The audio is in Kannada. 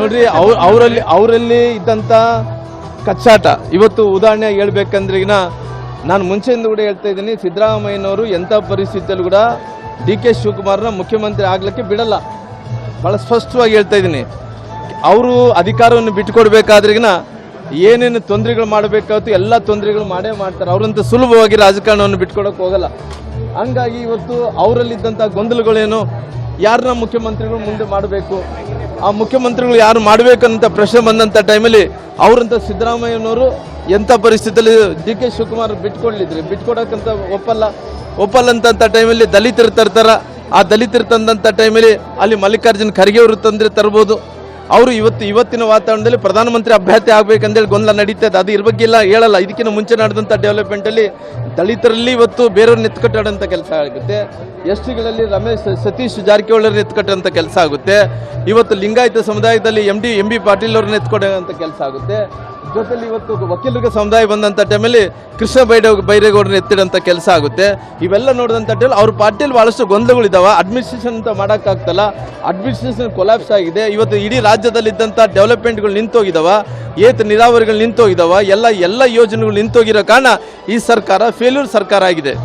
ನೋಡ್ರಿ, ಅವ್ರ ಅವರಲ್ಲಿ ಅವರಲ್ಲಿ ಇದ್ದಂಥ ಕಚ್ಚಾಟ. ಇವತ್ತು ಉದಾಹರಣೆ ಹೇಳ್ಬೇಕಂದ್ರೆ ಈಗ ನಾನು ಮುಂಚೆಯಿಂದ ಕೂಡ ಹೇಳ್ತಾ ಇದ್ದೀನಿ, ಸಿದ್ದರಾಮಯ್ಯನವರು ಎಂಥ ಪರಿಸ್ಥಿತಿಯಲ್ಲೂ ಕೂಡ ಡಿ ಕೆ ಶಿವಕುಮಾರ್ನ ಮುಖ್ಯಮಂತ್ರಿ ಆಗ್ಲಿಕ್ಕೆ ಬಿಡಲ್ಲ. ಭಾಳ ಸ್ಪಷ್ಟವಾಗಿ ಹೇಳ್ತಾ ಇದ್ದೀನಿ. ಅವರು ಅಧಿಕಾರವನ್ನು ಬಿಟ್ಟುಕೊಡ್ಬೇಕಾದ್ರಿಗಿನ ಏನೇನು ತೊಂದರೆಗಳು ಮಾಡಬೇಕಾಯ್ತು, ಎಲ್ಲ ತೊಂದರೆಗಳು ಮಾಡೇ ಮಾಡ್ತಾರೆ. ಅವರಂತ ಸುಲಭವಾಗಿ ರಾಜಕಾರಣವನ್ನು ಬಿಟ್ಕೊಡಕ್ಕೆ ಹೋಗಲ್ಲ. ಹಂಗಾಗಿ ಇವತ್ತು ಅವರಲ್ಲಿದ್ದಂಥ ಗೊಂದಲಗಳೇನು? ಯಾರನ್ನ ಮುಖ್ಯಮಂತ್ರಿಗಳು ಮುಂದೆ ಮಾಡಬೇಕು? ಆ ಮುಖ್ಯಮಂತ್ರಿಗಳು ಯಾರು ಮಾಡಬೇಕಂತ ಪ್ರಶ್ನೆ ಬಂದಂಥ ಟೈಮಲ್ಲಿ ಅವರಂತ ಸಿದ್ದರಾಮಯ್ಯನವರು ಎಂಥ ಪರಿಸ್ಥಿತಿಯಲ್ಲಿ ಡಿ ಕೆ ಶಿವಕುಮಾರ್ ಬಿಟ್ಕೊಡ್ಲಿದ್ರಿ? ಬಿಟ್ಕೊಡೋಕ್ಕಂಥ ಒಪ್ಪಲ್ಲ. ಒಪ್ಪಲ್ಲ ಅಂತಂಥ ಟೈಮಲ್ಲಿ ದಲಿತರು ತರ್ತಾರ. ಆ ದಲಿತರು ತಂದಂಥ ಟೈಮಲ್ಲಿ ಅಲ್ಲಿ ಮಲ್ಲಿಕಾರ್ಜುನ್ ಖರ್ಗೆ ಅವರು ತಂದರೆ ತರ್ಬೋದು. ಅವರು ಇವತ್ತು ಇವತ್ತಿನ ವಾತಾವರಣದಲ್ಲಿ ಪ್ರಧಾನಮಂತ್ರಿ ಅಭ್ಯರ್ಥಿ ಆಗ್ಬೇಕಂದೇಳಿ ಗೊಂದಲ ನಡೀತದೆ. ಅದು ಇದ್ರ ಬಗ್ಗೆ ಎಲ್ಲ ಹೇಳಲ್ಲ. ಇದಕ್ಕಿಂತ ಮುಂಚೆ ನಡೆದಂಥ ಡೆವಲಪ್ಮೆಂಟಲ್ಲಿ ದಲಿತರಲ್ಲಿ ಇವತ್ತು ಬೇರೆಯವ್ರನ್ನ ಎತ್ಕಟ್ಟಾಡಂಥ ಕೆಲಸ ಆಗುತ್ತೆ. ಎಸ್ ಟಿಗಳಲ್ಲಿ ರಮೇಶ್, ಸತೀಶ್ ಜಾರಕಿಹೊಳಿ ಎತ್ಕಟ್ಟಂಥ ಕೆಲಸ ಆಗುತ್ತೆ. ಇವತ್ತು ಲಿಂಗಾಯತ ಸಮುದಾಯದಲ್ಲಿ M D M B Patil ಅವ್ರನ್ನ ಎತ್ಕೊಡೋಂಥ ಕೆಲಸ ಆಗುತ್ತೆ. ಜೊತೆಲಿ ಇವತ್ತು ವಕೀಲರಿಗೆ ಸಮುದಾಯ ಬಂದಂಥ ಟೈಮಲ್ಲಿ ಕೃಷ್ಣ ಬೈಡ ಬೈರೇಗೌಡರನ್ನ ಎತ್ತಿಡಂಥ ಕೆಲಸ ಆಗುತ್ತೆ. ಇವೆಲ್ಲ ನೋಡಿದಂಥ ಟೈಮಲ್ಲಿ ಅವ್ರ ಪಾರ್ಟಿಯಲ್ಲಿ ಭಾಳಷ್ಟು ಗೊಂದಲಗಳಿದ್ದಾವೆ ಅಡ್ಮಿನಿಸ್ಟ್ರೇಷನ್ ಅಂತ ಮಾಡೋಕ್ಕಾಗ್ತಲ್ಲ. ಅಡ್ಮಿನಿಸ್ಟ್ರೇಷನ್ ಕೊಲಾಪ್ಸ್ ಆಗಿದೆ. ಇವತ್ತು ಇಡೀ ರಾಜ್ಯದಲ್ಲಿದ್ದಂಥ ಡೆವಲಪ್ಮೆಂಟ್ಗಳು ನಿಂತೋಗಿದಾವ, ಏತ ನೀರಾವರಿಗಳು ನಿಂತೋಗಿದಾವ, ಎಲ್ಲ ಎಲ್ಲ ಯೋಜನೆಗಳು ನಿಂತೋಗಿರೋ ಕಾರಣ ಈ ಸರ್ಕಾರ ಫೇಲ್ಯೂರ್ ಸರ್ಕಾರ ಆಗಿದೆ.